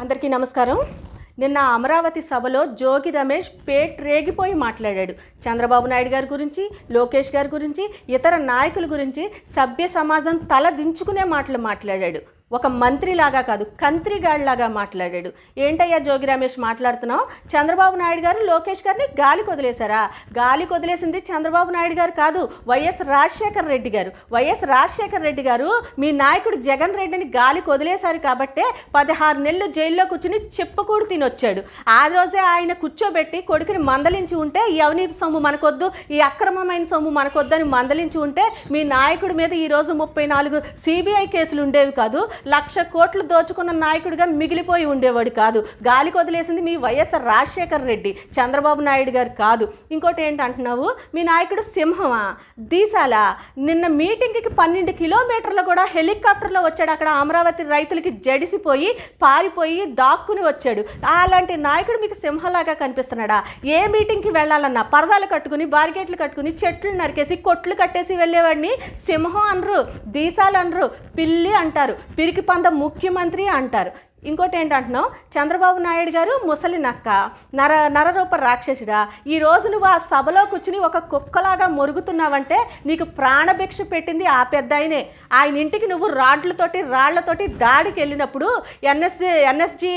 అందరికీ నమస్కారం. నిన్న అమరావతి సభలో జోగి రమేష్ పేట్ రేగిపోయి మాట్లాడాడు. చంద్రబాబు నాయుడు గారి గురించి లోకేష్ గారి గురించి ఇతర నాయకుల గురించి సభ్య సమాజం తల దించుకునే మాటలు మాట్లాడాడు. ఒక మంత్రిలాగా కాదు కంత్రిగాడిలాగా మాట్లాడాడు. ఏంటయ్యా జోగి రమేష్ మాట్లాడుతున్నావు? చంద్రబాబు నాయుడు గారు లోకేష్ గారిని గాలికి వదిలేశారా గాలికి వదిలేసింది చంద్రబాబు నాయుడు గారు కాదు వైఎస్ రాజశేఖర్ రెడ్డి గారు. వైఎస్ రాజశేఖర్ రెడ్డి గారు మీ నాయకుడు జగన్ రెడ్డిని గాలికి వదిలేశారు కాబట్టే పదహారు నెలలు జైల్లో కూర్చుని చెప్పుకూడు తినొచ్చాడు. ఆ రోజే ఆయన కూర్చోబెట్టి కొడుకుని మందలించి ఉంటే ఈ అవినీతి సొమ్ము మనకొద్దు ఈ అక్రమమైన సొమ్ము మనకొద్దని మందలించి ఉంటే మీ నాయకుడి మీద ఈరోజు ముప్పై నాలుగు సిబిఐ కేసులు ఉండేవి కాదు లక్ష కోట్లు దోచుకున్న నాయకుడిగా మిగిలిపోయి ఉండేవాడు కాదు. గాలికి వదిలేసింది మీ వైఎస్ఆర్ రాజశేఖర్ రెడ్డి చంద్రబాబు నాయుడు గారు కాదు. ఇంకోటి ఏంటి అంటున్నావు మీ నాయకుడు సింహమా? దీశాల నిన్న మీటింగ్కి పన్నెండు కిలోమీటర్లు కూడా హెలికాప్టర్లో వచ్చాడు. అక్కడ అమరావతి రైతులకి జడిసిపోయి పారిపోయి దాక్కుని వచ్చాడు. అలాంటి నాయకుడు మీకు సింహలాగా కనిపిస్తున్నాడా? ఏ మీటింగ్కి వెళ్ళాలన్నా పరదాలు కట్టుకుని బారికేట్లు కట్టుకుని చెట్లు నరికేసి కొట్లు కట్టేసి వెళ్ళేవాడిని? సింహం అనరు దీశాలు అనరు పిల్లి అంటారు. పిరికి పంద ముఖ్యమంత్రి అంటారు. ఇంకోటి ఏంటంటున్నాం చంద్రబాబు నాయుడు గారు ముసలి నక్క నర నరరూప రాక్షసురా ఈ రోజు నువ్వు ఆ సభలో కూర్చుని ఒక కుక్కలాగా మొరుగుతున్నావంటే నీకు ప్రాణభిక్ష పెట్టింది ఆ పెద్ద ఆయనే ఆయన ఇంటికి నువ్వు రాడ్లతోటి రాళ్ళతోటి దాడికి వెళ్ళినప్పుడు ఎన్ఎస్ ఎన్ఎస్జి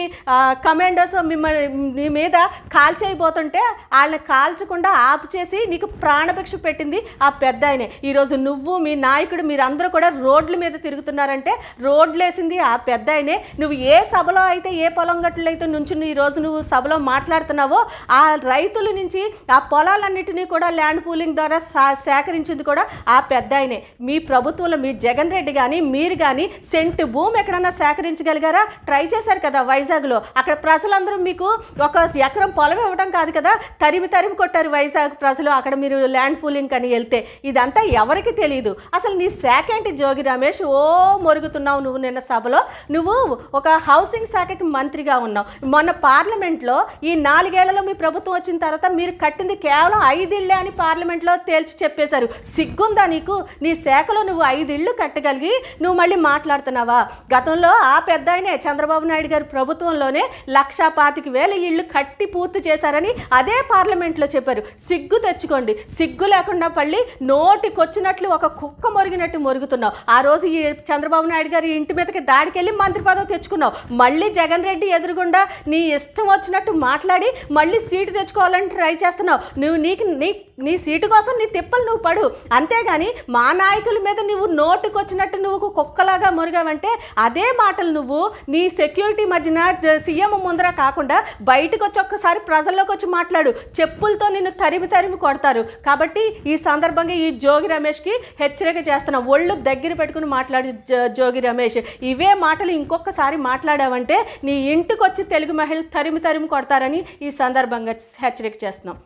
కమాండోస్ మిమ్మల్ని నీ మీద కాల్చేయబోతుంటే వాళ్ళని కాల్చకుండా ఆపు చేసి నీకు ప్రాణభిక్ష పెట్టింది ఆ పెద్ద ఆయనే ఈరోజు నువ్వు మీ నాయకుడు మీరందరూ కూడా రోడ్ల మీద తిరుగుతున్నారంటే రోడ్లేసింది ఆ పెద్ద ఆయనే నువ్వు ఏ సభలో అయితే ఏ పొలం గట్లు అయితే నుంచి ఈ రోజు నువ్వు సభలో మాట్లాడుతున్నావో ఆ రైతుల నుంచి ఆ పొలాలన్నిటినీ కూడా ల్యాండ్ పూలింగ్ ద్వారా సేకరించింది కూడా ఆ పెద్ద ఆయనే మీ ప్రభుత్వంలో మీ జగన్ రెడ్డి కానీ మీరు కానీ సెంటు భూమి ఎక్కడన్నా సేకరించగలిగారా? ట్రై చేశారు కదా వైజాగ్లో. అక్కడ ప్రజలందరూ మీకు ఒక ఎకరం పొలం ఇవ్వడం కాదు కదా తరిమి తరిమి కొట్టారు వైజాగ్ ప్రజలు అక్కడ మీరు ల్యాండ్ పూలింగ్ అని వెళ్తే. ఇదంతా ఎవరికి తెలియదు అసలు నీ శాఖ ఏంటి జోగి రమేష్? ఓ మొరుగుతున్నావు నువ్వు నిన్న సభలో. నువ్వు ఒక హౌస్ హౌసింగ్ శాఖకి మంత్రిగా ఉన్నావు. మొన్న పార్లమెంట్లో ఈ నాలుగేళ్ళలో మీ ప్రభుత్వం వచ్చిన తర్వాత మీరు కట్టింది కేవలం ఐదిళ్ళే అని పార్లమెంట్లో తేల్చి చెప్పేశారు. సిగ్గుందా నీకు? నీ శాఖలో నువ్వు ఐదిళ్ళు కట్టగలిగి నువ్వు మళ్ళీ మాట్లాడుతున్నావా? గతంలో ఆ పెద్ద ఆయనే చంద్రబాబు నాయుడు గారి ప్రభుత్వంలోనే లక్షా పాతిక వేల ఇళ్ళు కట్టి పూర్తి చేశారని అదే పార్లమెంట్లో చెప్పారు. సిగ్గు తెచ్చుకోండి. సిగ్గు లేకుండా పళ్ళి నోటికొచ్చినట్లు ఒక కుక్క మొరిగినట్టు మొరుగుతున్నావు. ఆ రోజు ఈ చంద్రబాబు నాయుడు గారి ఇంటి మీదకి దాడికి వెళ్ళి మంత్రి పదవి తెచ్చుకున్నావు. మళ్ళీ జగన్ రెడ్డి ఎదురుగుండా నీ ఇష్టం వచ్చినట్టు మాట్లాడి మళ్ళీ సీటు తెచ్చుకోవాలని ట్రై చేస్తున్నావు. నువ్వు నీకు నీ నీ సీటు కోసం నీ తిప్పలు నువ్వు పడు. అంతేగాని మా నాయకుల మీద నువ్వు నోటుకొచ్చినట్టు నువ్వు కుక్కలాగా మురిగావంటే అదే మాటలు నువ్వు నీ సెక్యూరిటీ మధ్యన జ- సీఎం ముందర కాకుండా బయటకు వచ్చి ఒక్కసారి ప్రజల్లోకి వచ్చి మాట్లాడు. చెప్పులతో నిన్ను తరిమి తరిమి కొడతారు. కాబట్టి ఈ సందర్భంగా ఈ జోగి రమేష్కి హెచ్చరిక చేస్తున్నా ఒళ్ళు దగ్గర పెట్టుకుని మాట్లాడు జోగి రమేష్. ఇవే మాటలు ఇంకొకసారి మాట్లాడు మాట్లాడావంటే నీ ఇంటికి వచ్చి తెలుగు మహిళ తరిమి తరిమి కొడతారని ఈ సందర్భంగా హెచ్చరిక చేస్తున్నాం.